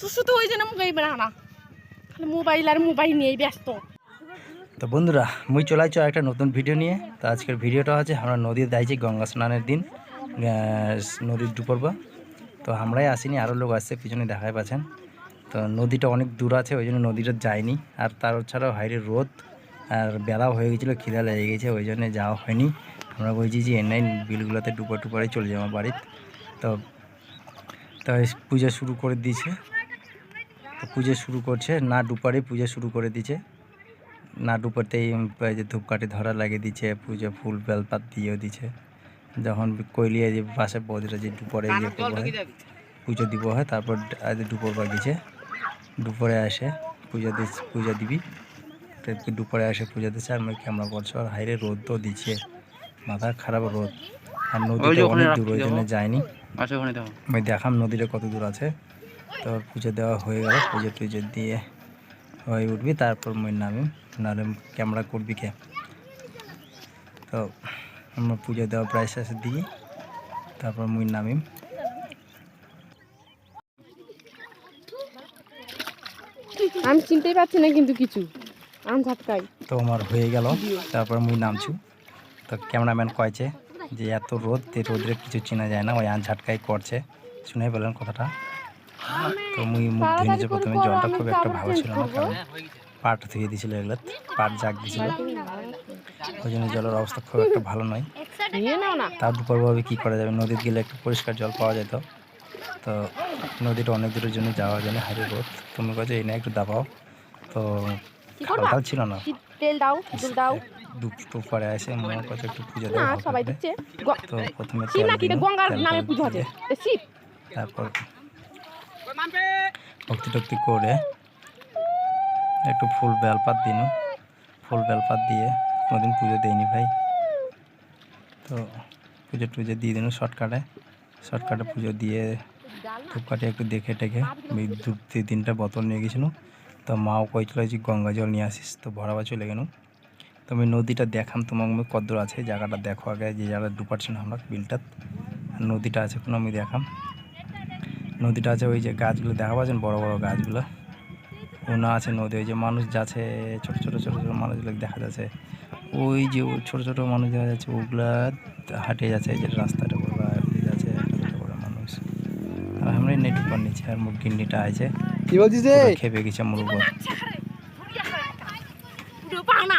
শুধু ওই জন্য মুখ না খালি মোবাইল আর মোবাইল নিয়েই ব্যস্ত। তো বন্ধুরা, মুই চলাইছো একটা নতুন ভিডিও নিয়ে। তো আজকের ভিডিওটা হচ্ছে, আমরা নদীর দাইছি গঙ্গা স্নানের দিন নদীর ডুবরবা তো আমরাই আসিনি আরও লোক আসছে, পিছনে দেখাই পাচ্ছেন। তো নদীটা অনেক দূর আছে, ওই জন্য নদীটা যায়নি আর তার ছাড়াও হাইরে রোদ, আর বেলাও হয়ে গেছিল, খিদা লেগে গেছে, ওই জন্য যাওয়া হয়নি। আমরা বলছি যে, এর নাই, বিলগুলোতে ডুবো টুপারে চলে যাব বাড়িতে। তো তো এই পূজা শুরু করে দিয়েছে। তো পুজো শুরু করছে না ডুপারে পুজো শুরু করে দিয়েছে। না ডুপারতেই যে ধূপকাঠি ধরা লাগিয়ে দিচ্ছে পুজো ফুল বেলপাত দিয়েও দিচ্ছে যখন কইলিয়ে যে পাশে বৌদিরা যে দুপুরে ইয়ে করব পুজো দিব হয় তারপর আজ দুপুর দিছে দুপুরে আসে পুজো দিস পূজা দিবি। দুপুরে আসে পুজো দিচ্ছে আর আমি ক্যামেরা করছ আর হাইরে রোদ তো দিচ্ছে। মাথা খারাপ রোদ। আর নদীটা অনেক দূর ওই জন্য যায়নি আচ্ছা আমি দেখাম নদীটা কত দূর আছে। তো পুজো দেওয়া হয়ে গেল। পুজো টুজো দিয়ে হয়ে উঠবি তারপর মই নামি নাহলে ক্যামেরা করবি কে? তো আমরা পুজো দেওয়া প্রায় শেষে দিই তারপর মুই নামিম আমি চিনতেই পারছি না কিন্তু কিছু। আম ঝাটকাই তো আমার হয়ে গেল তারপর মুই নামছু। তো ক্যামেরাম্যান কয়েছে যে এত রোদ এই রোদে কিছু চেনা যায় না ওই আন ঝাটকাই করছে। শুনে পেলেন কথাটা। তো মুই মুখ ধুয়ে নিয়েছি প্রথমে জলটা খুব একটা ভালো ছিল না কারণ পাট ধুয়ে দিয়েছিল এগুলো পাট জাগ দিয়েছিল ওই জন্য জলের অবস্থা খুব একটা ভালো নয়। নিয়ে নাও না। তার দুপুরভাবে কী করা যাবে? নদীতে গেলে একটু পরিষ্কার জল পাওয়া যেত তো। নদীটা অনেক দূরের জন্য যাওয়া যায় না হারি রোদ তুমি কাছে এই না একটু দাবাও। তো কি করবা? খাল ছিল না। তেল দাও দুধ দাও। দুটো পরে আসে মনে করছে একটু পুজো না দেওয়া সবাই দিচ্ছে। তো প্রথমে গঙ্গার নামে পুজো তারপর ভক্তি টক্তি করে একটু ফুল বেলপাত দিন। ফুল বেলপাত দিয়ে কোনোদিন পুজো দেয়নি ভাই। তো পুজো টুজো দিয়ে দিন শর্টকাটে। শর্টকাটে পুজো দিয়ে ধূপকাঠি একটু দেখে টেখে আমি দু তিন তিনটা বোতল নিয়ে গেছিলাম তো মাও কইছিল যে গঙ্গা জল নিয়ে আসিস। তো ভরাবা চলে গেল তো আমি নদীটা দেখাম, তোমাকে আমি কদ্দূর আছে, জায়গাটা দেখো আগে, যে জায়গাটা ডুপাচ্ছি না আমরা বিলটা। নদীটা আছে কোনো আমি দেখাম। নদীটা আছে ওই যে গাছগুলো দেখা পাচ্ছেন? বড় বড় গাছগুলো। ওনা আছে নদী ওই যে মানুষ যাচ্ছে ছোট ছোট ছোট ছোট মানুষগুলো দেখা যাচ্ছে। ওই যে ছোট ছোট মানুষ দেখা যাচ্ছে ওগুলা হাঁটে যাচ্ছে এই যে রাস্তাটা করে যাচ্ছে একটা মানুষ। আর আমরা নেট উপর নিচে আর মুখ গিন্ডিটা আছে। কি বলছিস পুরো খেপে গেছে আমার উপর পুরো পাওনা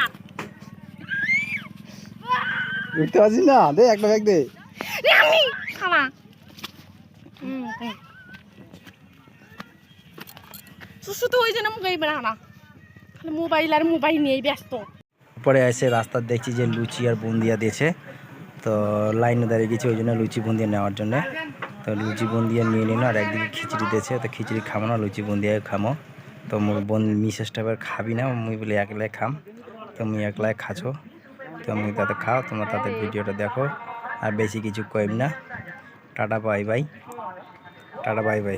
না? দে একটা ব্যাগ দে। আমি। হুম। শুধু ওই জন্য বেড়া না খালি মোবাইল আর মোবাইল নিয়েই ব্যস্ত। পরে এসে রাস্তা দেখছি যে লুচি আর বুন্দিয়া দিয়েছে। তো লাইনে দাঁড়িয়ে গেছি, ওই জন্য লুচি বুন্দিয়া নেওয়ার জন্য। তো লুচি বুন্দিয়া নিয়ে নিল, আর একদিকে খিচড়ি দিয়েছে, তো খিচড়ি খামো না, লুচি বুন্দিয়া খামো তো মোর বোন মিসেসটা এবার খাবি না, মুই বলে একলাই খাম। তো মুই একলাই খাছো। তো তাতে খাও, তোমরা তাদের ভিডিওটা দেখো। আর বেশি কিছু কইম না। Tata, bye bye. Tata, bye bye.